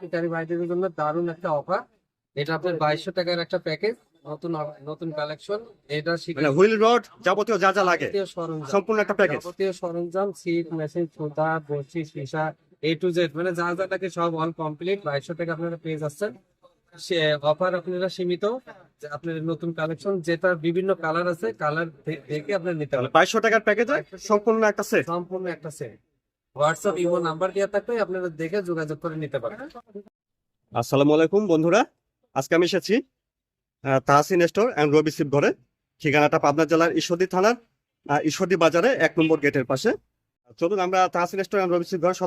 শিকারী ভাইদের জন্য দারুণ একটা অফার এটা আপনার বাইশশো টাকার একটা প্যাকেজ নতুন নতুন কালেকশন এটা মানে হুইল রড যাবতীয় যা যা লাগে সম্পূর্ণ একটা প্যাকেজ যাবতীয় সরঞ্জাম সিট মেশিন সুতা বসি সীসা এ টু জেড মানে যা যা লাগে সব অল কমপ্লিট বাইশশো টাকা আপনারা পেয়ে যাচ্ছেন। সে অফার আপনারা সীমিত। যে আপনাদের নতুন কালেকশন যেটা বিভিন্ন কালার আছে কালার দেখে আপনারা নিতে পারবেন। বাইশশো টাকার প্যাকেজে সম্পূর্ণ একটা সেট সম্পূর্ণ একটা সেট হোয়াটসঅ্যাপ ইমো নাম্বার দেওয়া থাকবে আপনারা দেখে যোগাযোগ করে নিতে পারেন। আসসালামু আলাইকুম বন্ধুরা, আজকে আমি এসেছি তাহসিন স্টোর অ্যান্ড রবি ঘরে, ঠিকানাটা পাবনা জেলার ঈশ্বরদী থানার ঈশ্বরদী বাজারে এক নম্বর গেটের পাশে। চলুন আমরা তাহসিন স্টোর অ্যান্ড রবি শিব ঘরের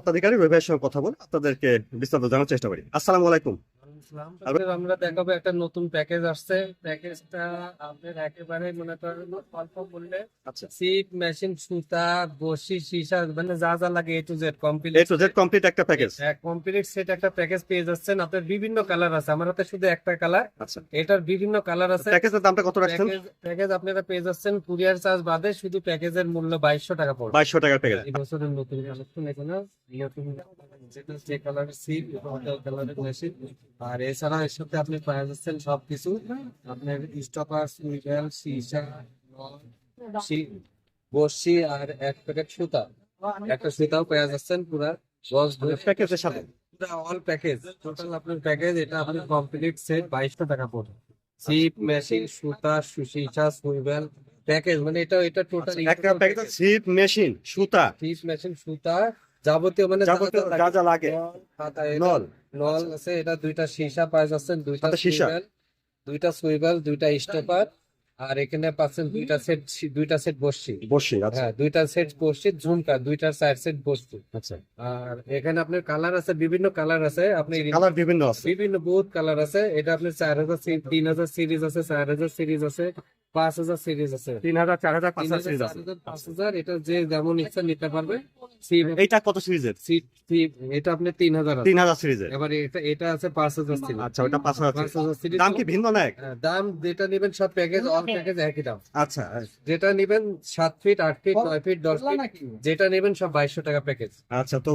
সঙ্গে কথা বল আপনাদেরকে বিস্তারিত জানার চেষ্টা করি। আসসালামু আলাইকুম। আমরা দেখাবো একটা নতুন প্যাকেজ আসছে। প্যাকেজটা আপনার একেবারে মনে করেন অল্প মূল্যে আচ্ছা। সিট মেশিন সুতা বসি সীসা মানে যা যা লাগে A to Z complete A to Z complete একটা প্যাকেজ কমপ্লিট সেট একটা প্যাকেজ পেয়ে যাচ্ছেন। আপনার বিভিন্ন কালার আছে। আমার হাতে শুধু একটা কালার আচ্ছা। এটার বিভিন্ন কালার আছে। প্যাকেজের দামটা কত রাখছেন? প্যাকেজ আপনারা পেয়ে যাচ্ছেন কুরিয়ার চার্জ বাদে শুধু প্যাকেজের মূল্য বাইশশো টাকা পড়বে। বাইশশো টাকার প্যাকেজ এই বছরের নতুন কালেকশন এখানে। যেটা যে কালারের সিট কালারের মেশিন আর এছাড়া এর সাথে আপনি পেয়ে যাচ্ছেন সবকিছু। আপনার স্টপার সুইভেল সীসা বসি আর এক প্যাকেট সুতা। একটা সুতাও পেয়ে যাচ্ছেন পুরা দশ ধরে প্যাকেজের সাথে? পুরা অল প্যাকেজ টোটাল আপনার প্যাকেজ এটা আপনি কমপ্লিট সেট বাইশশো টাকা পড়বে সিপ মেশিন সুতা সুসিসা সুইভেল প্যাকেজ মানে এটা এটা টোটাল একটা প্যাকেজ সিপ মেশিন সুতা। সিপ মেশিন সুতা যাবতীয় মানে যা যা লাগে। নল, নল। নল আছে এটা দুইটা সীসা পাওয়া যাচ্ছেন দুইটা সীসা। দুইটা সুইভেল দুইটা স্টপার আর এখানে পাচ্ছেন দুইটা সেট দুইটা সেট বসছি বসি আচ্ছা। হ্যাঁ দুইটা সেট বসছি ঝুমকা দুইটা সাইড সেট বসছি আচ্ছা। আর এখানে আপনার কালার আছে বিভিন্ন কালার আছে আপনি কালার বিভিন্ন আছে। বিভিন্ন বহুত কালার আছে এটা আপনার চার হাজার তিন হাজার সিরিজ আছে চার হাজার সিরিজ আছে পাঁচ হাজার সিরিজ আছে। তিন হাজার চার হাজার পাঁচ হাজার সিরিজ আছে। পাঁচ হাজার এটা যে যেমন ইচ্ছা নিতে পারবে এইটা কত সিরিজের? এটা আপনি তিন হাজার তিন হাজার সিরিজের। এবার এটা এটা আছে পাঁচ হাজার সিরিজ। আচ্ছা ওটা পাঁচ হাজার পাঁচ সিরিজ। হাজার সিরিজ। দাম কি ভিন্ন না হ্যাঁ, দাম যেটা নেবেন সব প্যাকেজ অল প্যাকেজ একই দাম। আচ্ছা। যেটা নেবেন সাত ফিট আট ফিট নয় ফিট দশ ফিট যেটা নেবেন সব বাইশশো টাকা প্যাকেজ আচ্ছা তো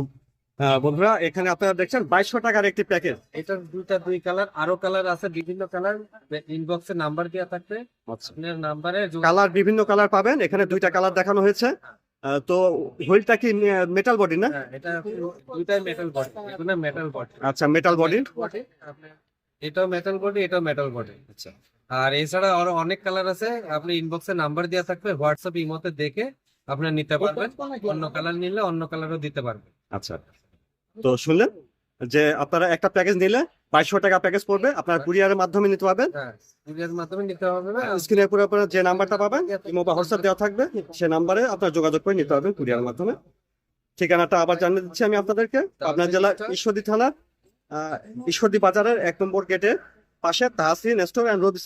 বন্ধুরা এখানে আপনারা দেখছেন বাইশশো টাকার একটি প্যাকেজ এটার দুইটা দুই কালার আরও কালার আছে বিভিন্ন কালার ইনবক্সে নাম্বার দেওয়া থাকবে। আচ্ছা। আপনার নাম্বারে কালার বিভিন্ন কালার পাবেন এখানে দুইটা কালার দেখানো হয়েছে। তো হুইলটা কি মেটাল বডি না? হ্যাঁ, এটা দুইটাই মেটাল বডি এগুলো মেটাল বডি আচ্ছা মেটাল বডি এটাও মেটাল বডি এটাও মেটাল বডি আচ্ছা। আর এছাড়া আরও অনেক কালার আছে আপনি ইনবক্সে নাম্বার দেওয়া থাকবে হোয়াটসঅ্যাপ ইমোতে দেখে আপনি নিতে পারবেন। অন্য কালার নিলে অন্য কালারও দিতে পারবেন। আচ্ছা। তো শুনলেন যে আপনারা একটা প্যাকেজ নিলে বাইশশো টাকা প্যাকেজ পড়বে আপনার কুরিয়ারের মাধ্যমে নিতে পারবেন। হ্যাঁ স্ক্রিনের পুরো আপনারা যে নাম্বারটা পাবেন ইমো বা হোয়াটসঅ্যাপ দেওয়া থাকবে সে নাম্বারে আপনার যোগাযোগ করে নিতে পারবেন কুরিয়ারের মাধ্যমে। ঠিকানাটা আবার জানিয়ে দিচ্ছি আমি আপনাদেরকে। আপনার জেলা ঈশ্বরদী আহ, ঈশ্বরদী বাজারের এক নম্বর গেটের পাশে তাহসিন স্টোর অ্যান্ড রবি